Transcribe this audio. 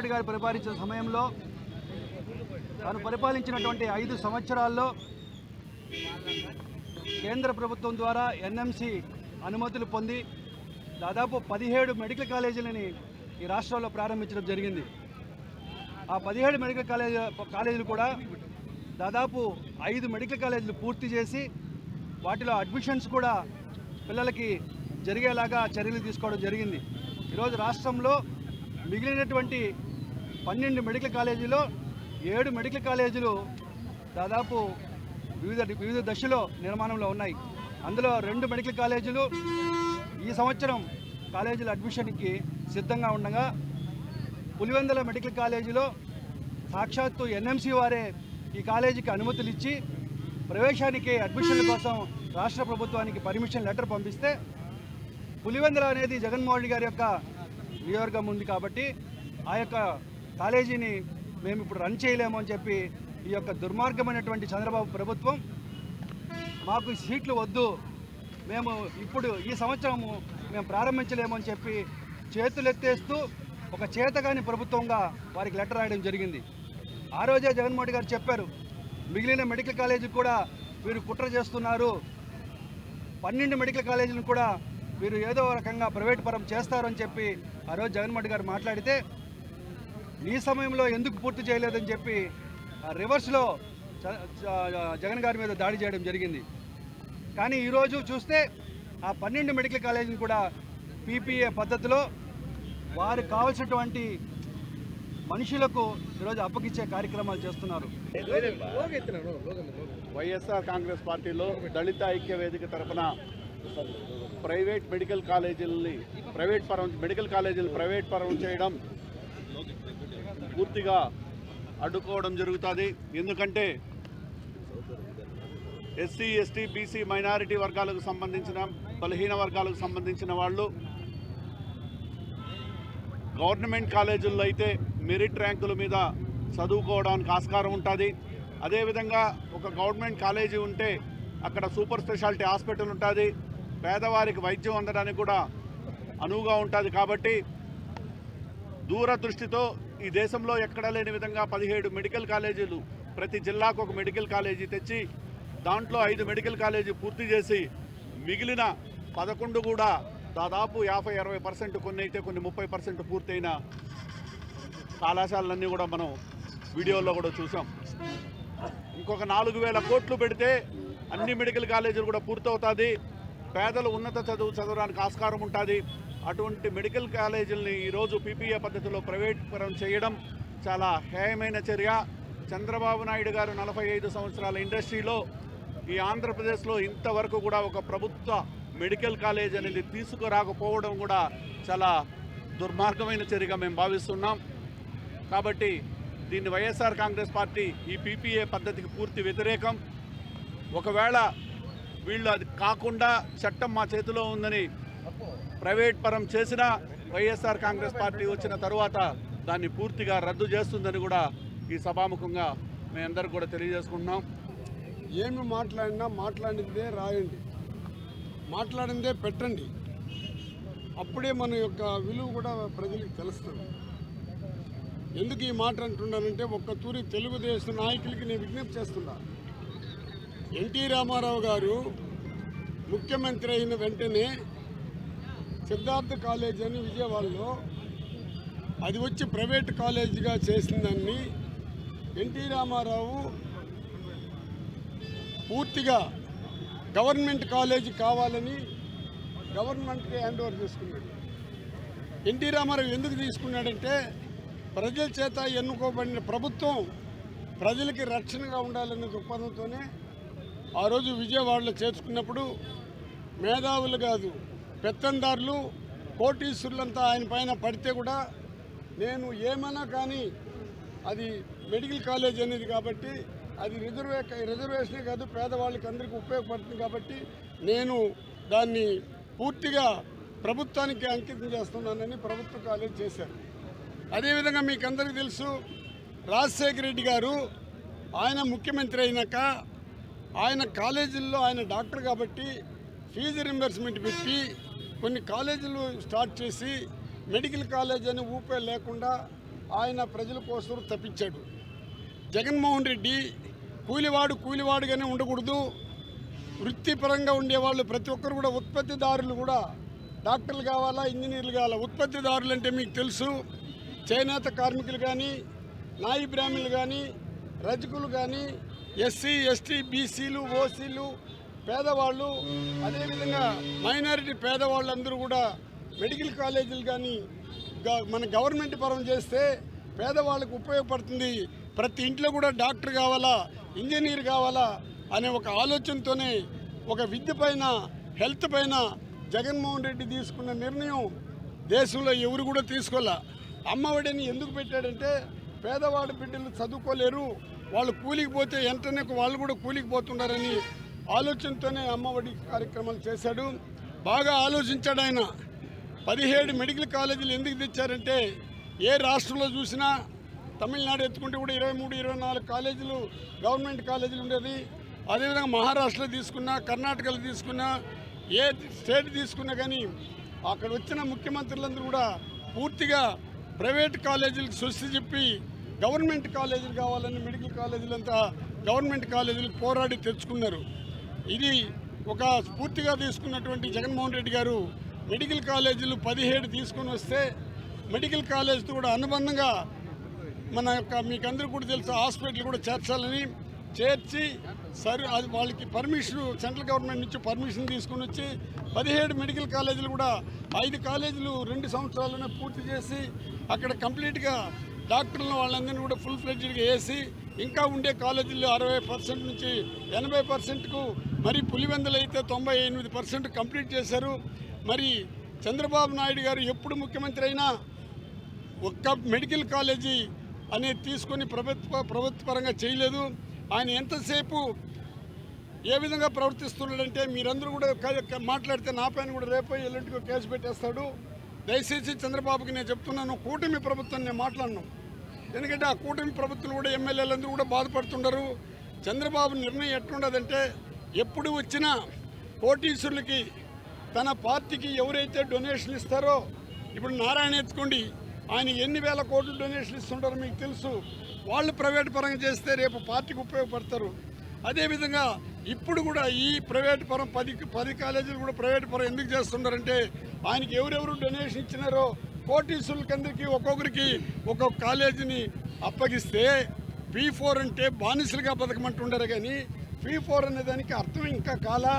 జగన్మోహన్ గారు పరిపాలించిన సమయంలో తాను పరిపాలించినటువంటి ఐదు సంవత్సరాల్లో కేంద్ర ప్రభుత్వం ద్వారా ఎన్ఎంసి అనుమతులు పొంది దాదాపు పదిహేడు మెడికల్ కాలేజీలని ఈ రాష్ట్రంలో ప్రారంభించడం జరిగింది. ఆ పదిహేడు మెడికల్ కాలేజ్ కాలేజీలు కూడా దాదాపు ఐదు మెడికల్ కాలేజీలు పూర్తి చేసి వాటిలో అడ్మిషన్స్ కూడా పిల్లలకి జరిగేలాగా చర్యలు తీసుకోవడం జరిగింది. ఈరోజు రాష్ట్రంలో మిగిలినటువంటి పన్నెండు మెడికల్ కాలేజీలో ఏడు మెడికల్ కాలేజీలు దాదాపు వివిధ వివిధ దశలో నిర్మాణంలో ఉన్నాయి. అందులో రెండు మెడికల్ కాలేజీలు ఈ సంవత్సరం కాలేజీల అడ్మిషన్కి సిద్ధంగా ఉండగా పులివెందుల మెడికల్ కాలేజీలో సాక్షాత్తు ఎన్ఎంసీ వారే ఈ కాలేజీకి అనుమతులు ఇచ్చి ప్రవేశానికి అడ్మిషన్ల కోసం రాష్ట్ర ప్రభుత్వానికి పర్మిషన్ లెటర్ పంపిస్తే పులివెందుల అనేది జగన్మోహన్ రెడ్డి గారి యొక్క నియోజకం ఉంది కాబట్టి ఆ యొక్క కాలేజీని మేము ఇప్పుడు రన్ చేయలేము అని చెప్పి ఈ యొక్క దుర్మార్గమైనటువంటి చంద్రబాబు ప్రభుత్వం మాకు సీట్లు వద్దు. మేము ఇప్పుడు ఈ సంవత్సరము మేము ప్రారంభించలేము అని చెప్పి చేతులెత్తేస్తూ ఒక చేతగాని ప్రభుత్వంగా వారికి లెటర్ రాయడం జరిగింది. ఆ రోజే జగన్మోహన్ గారు చెప్పారు మిగిలిన మెడికల్ కాలేజీ కూడా వీరు కుట్ర చేస్తున్నారు. పన్నెండు మెడికల్ కాలేజీలను కూడా వీరు ఏదో రకంగా ప్రైవేట్ పరం చేస్తారని చెప్పి ఆ రోజు జగన్మోహన్ గారు మాట్లాడితే ఈ సమయంలో ఎందుకు పూర్తి చేయలేదని చెప్పి రివర్స్లో జగన్ గారి మీద దాడి చేయడం జరిగింది. కానీ ఈరోజు చూస్తే ఆ పన్నెండు మెడికల్ కాలేజీని కూడా పీపీఏ పద్ధతిలో వారు కావాల్సినటువంటి మనుషులకు ఈరోజు అప్పగిచ్చే కార్యక్రమాలు చేస్తున్నారు. వైఎస్ఆర్ కాంగ్రెస్ పార్టీలో దళిత ఐక్య వేదిక తరఫున ప్రైవేట్ మెడికల్ కాలేజీలని ప్రైవేట్ పరం మెడికల్ కాలేజీలు ప్రైవేట్ పరం చేయడం పూర్తిగా అడ్డుకోవడం జరుగుతుంది. ఎందుకంటే ఎస్సీ ఎస్టీ బీసీ మైనారిటీ వర్గాలకు సంబంధించిన బలహీన వర్గాలకు సంబంధించిన వాళ్ళు గవర్నమెంట్ కాలేజీల్లో అయితే మెరిట్ ర్యాంకుల మీద చదువుకోవడానికి ఆస్కారం ఉంటుంది. అదేవిధంగా ఒక గవర్నమెంట్ కాలేజీ ఉంటే అక్కడ సూపర్ స్పెషాలిటీ హాస్పిటల్ ఉంటుంది. పేదవారికి వైద్యం అందడానికి కూడా అనువుగా ఉంటుంది కాబట్టి దూరదృష్టితో ఈ దేశంలో ఎక్కడా లేని విధంగా పదిహేడు మెడికల్ కాలేజీలు ప్రతి జిల్లాకు ఒక మెడికల్ కాలేజీ తెచ్చి దాంట్లో ఐదు మెడికల్ కాలేజీ పూర్తి చేసి మిగిలిన పదకొండు కూడా దాదాపు యాభై అరవై పర్సెంట్ కొన్ని అయితే కొన్ని ముప్పై పర్సెంట్ పూర్తయిన కళాశాలలన్నీ కూడా మనం వీడియోలో కూడా చూసాం. ఇంకొక నాలుగు వేల కోట్లు పెడితే అన్ని మెడికల్ కాలేజీలు కూడా పూర్తవుతుంది. పేదలు ఉన్నత చదువు చదవడానికి ఆస్కారం ఉంటుంది. అటువంటి మెడికల్ కాలేజీలని ఈరోజు పీపీఏ పద్ధతిలో ప్రైవేట్ పరం చేయడం చాలా హేయమైన చర్య. చంద్రబాబు నాయుడు గారు నలభై ఐదు సంవత్సరాల ఇండస్ట్రీలో ఈ ఆంధ్రప్రదేశ్లో ఇంతవరకు కూడా ఒక ప్రభుత్వ మెడికల్ కాలేజ్ అనేది తీసుకురాకపోవడం కూడా చాలా దుర్మార్గమైన చర్యగా మేము భావిస్తున్నాం. కాబట్టి దీన్ని వైఎస్ఆర్ కాంగ్రెస్ పార్టీ ఈ పీపీఏ పద్ధతికి పూర్తి వ్యతిరేకం. ఒకవేళ వీళ్ళు అది కాకుండా చట్టం మా చేతిలో ఉందని ప్రైవేట్ పరం చేసినా వైఎస్ఆర్ కాంగ్రెస్ పార్టీ వచ్చిన తరువాత దాన్ని పూర్తిగా రద్దు చేస్తుందని కూడా ఈ సభాముఖంగా మేమందరికి కూడా తెలియజేసుకుంటున్నాం. ఏమి మాట్లాడినా మాట్లాడిందే రాయండి. మాట్లాడిందే పెట్టండి. అప్పుడే మన యొక్క విలువ కూడా ప్రజలకు తెలుస్తుంది. ఎందుకు ఈ మాట అంటున్నానంటే ఒక్క తూరి తెలుగుదేశం నాయకులకి నేను విజ్ఞప్తి చేస్తున్నా. ఎన్టీ రామారావు గారు ముఖ్యమంత్రి అయిన వెంటనే సిద్ధార్థ కాలేజ్ అని విజయవాడలో అది వచ్చి ప్రైవేట్ కాలేజీగా చేసిందాన్ని ఎన్టీ రామారావు పూర్తిగా గవర్నమెంట్ కాలేజీ కావాలని గవర్నమెంట్కి హ్యాండ్ ఓవర్ చేసుకున్నాడు. ఎన్టీ రామారావు ఎందుకు తీసుకున్నాడంటే ప్రజల చేత ఎన్నుకోబడిన ప్రభుత్వం ప్రజలకి రక్షణగా ఉండాలనే దృక్పథంతోనే ఆ రోజు విజయవాడలో చేర్చుకున్నప్పుడు మేధావులు కాదు పెత్తందారులు కోటీశ్వరులంతా ఆయన పైన పడితే కూడా నేను ఏమైనా కానీ అది మెడికల్ కాలేజ్ అనేది కాబట్టి అది రిజర్వే రిజర్వేషనే కాదు పేదవాళ్ళకి అందరికీ ఉపయోగపడుతుంది కాబట్టి నేను దాన్ని పూర్తిగా ప్రభుత్వానికి అంకితం చేస్తున్నానని ప్రభుత్వ కాలేజ్ చేశారు. అదేవిధంగా మీకు అందరికీ తెలుసు రాజశేఖర రెడ్డి గారు ఆయన ముఖ్యమంత్రి అయినాక ఆయన కాలేజీల్లో ఆయన డాక్టర్ కాబట్టి ఫీజు రింబర్స్మెంట్ పెట్టి కొన్ని కాలేజీలు స్టార్ట్ చేసి మెడికల్ కాలేజ్ అని ఊపే లేకుండా ఆయన ప్రజల కోసం తప్పించాడు. జగన్మోహన్ రెడ్డి కూలివాడు కూలివాడుగానే ఉండకూడదు. వృత్తిపరంగా ఉండేవాళ్ళు ప్రతి ఒక్కరు కూడా ఉత్పత్తిదారులు కూడా. డాక్టర్లు కావాలా ఇంజనీర్లు కావాలా? ఉత్పత్తిదారులు అంటే మీకు తెలుసు. చేనేత కార్మికులు కానీ నాయి బ్రాహ్మణులు కానీ రజకులు కానీ ఎస్సీ ఎస్టీ బీసీలు ఓసీలు పేదవాళ్ళు అదేవిధంగా మైనారిటీ పేదవాళ్ళు అందరూ కూడా మెడికల్ కాలేజీలు కానీ గ- మన గవర్నమెంట్ పరం చేస్తే పేదవాళ్ళకు ఉపయోగపడుతుంది. ప్రతి ఇంట్లో కూడా డాక్టర్ కావాలా ఇంజనీర్ కావాలా అనే ఒక ఆలోచనతోనే ఒక విద్య పైన హెల్త్ పైన జగన్మోహన్ రెడ్డి తీసుకున్న నిర్ణయం దేశంలో ఎవరు కూడా తీసుకోలే. అమ్మఒడిని ఎందుకు పెట్టాడంటే పేదవాడి బిడ్డలు చదువుకోలేరు వాళ్ళు కూలికి పోతే వెంటనే వాళ్ళు కూడా కూలికి పోతున్నారని ఆలోచనతోనే అమ్మఒడి కార్యక్రమాలు చేశాడు. బాగా ఆలోచించాడు ఆయన. పదిహేడు మెడికల్ కాలేజీలు ఎందుకు తెచ్చారంటే ఏ రాష్ట్రంలో చూసినా తమిళనాడు ఎత్తుకుంటే కూడా ఇరవై మూడు ఇరవై నాలుగు కాలేజీలు గవర్నమెంట్ కాలేజీలు ఉండేది. అదేవిధంగా మహారాష్ట్రలో తీసుకున్నా కర్ణాటకలో తీసుకున్నా ఏ స్టేట్ తీసుకున్నా కానీ అక్కడ వచ్చిన ముఖ్యమంత్రులందరూ కూడా పూర్తిగా ప్రైవేట్ కాలేజీలకు స్వస్తి చెప్పి గవర్నమెంట్ కాలేజీలు కావాలని మెడికల్ కాలేజీలంతా గవర్నమెంట్ కాలేజీలు పోరాడి తెచ్చుకున్నారు. ఇది ఒక స్ఫూర్తిగా తీసుకున్నటువంటి జగన్మోహన్ రెడ్డి గారు మెడికల్ కాలేజీలు పదిహేడు తీసుకొని వస్తే మెడికల్ కాలేజీతో కూడా అనుబంధంగా మన యొక్క మీకు అందరూ కూడా తెలుసు హాస్పిటల్ కూడా చేర్చాలని చేర్చి సరి అది వాళ్ళకి పర్మిషన్ సెంట్రల్ గవర్నమెంట్ నుంచి పర్మిషన్ తీసుకొని వచ్చి పదిహేడు మెడికల్ కాలేజీలు కూడా ఐదు కాలేజీలు రెండు సంవత్సరాలనే పూర్తి చేసి అక్కడ కంప్లీట్గా డాక్టర్లను వాళ్ళందరినీ కూడా ఫుల్ ఫ్లెడ్జ్డ్గా వేసి ఇంకా ఉండే కాలేజీల్లో అరవై పర్సెంట్ నుంచి ఎనభై పర్సెంట్కు మరి పులివెందులు అయితే తొంభై ఎనిమిది పర్సెంట్ కంప్లీట్ చేశారు. మరి చంద్రబాబు నాయుడు గారు ఎప్పుడు ముఖ్యమంత్రి అయినా ఒక్క మెడికల్ కాలేజీ అనేది తీసుకొని ప్రభుత్వ ప్రభుత్వపరంగా చేయలేదు. ఆయన ఎంతసేపు ఏ విధంగా ప్రవర్తిస్తున్నాడంటే మీరందరూ కూడా మాట్లాడితే నా పైన కూడా రేపు ఎల్లుంటికి కేసు పెట్టేస్తాడు. దయచేసి చంద్రబాబుకి నేను చెప్తున్నాను కూటమి ప్రభుత్వం నేను మాట్లాడను. ఎందుకంటే ఆ కూటమి ప్రభుత్వం కూడా ఎమ్మెల్యేలందరూ కూడా బాధపడుతుండరు. చంద్రబాబు నిర్ణయం ఎట్లుండదంటే ఎప్పుడు వచ్చినా కోటీశ్వరులకి తన పార్టీకి ఎవరైతే డొనేషన్ ఇస్తారో ఇప్పుడు నారాయణ ఎత్తుకోండి ఆయన ఎన్ని వేల కోట్లు డొనేషన్ ఇస్తుంటారో మీకు తెలుసు. వాళ్ళు ప్రైవేట్ పరంగా చేస్తే రేపు పార్టీకి ఉపయోగపడతారు. అదేవిధంగా ఇప్పుడు కూడా ఈ ప్రైవేట్ పరం పది పది కాలేజీలు కూడా ప్రైవేట్ పరం ఎందుకు చేస్తున్నారంటే ఆయనకి ఎవరెవరు డొనేషన్ ఇచ్చినారో కోటీశ్వరులకందరికీ ఒక్కొక్కరికి ఒక్కొక్క కాలేజీని అప్పగిస్తే పీ ఫోర్ అంటే బానిసలుగా బతకమంటుండరు కానీ పీ ఫోర్ అనే దానికి అర్థం ఇంకా కాలా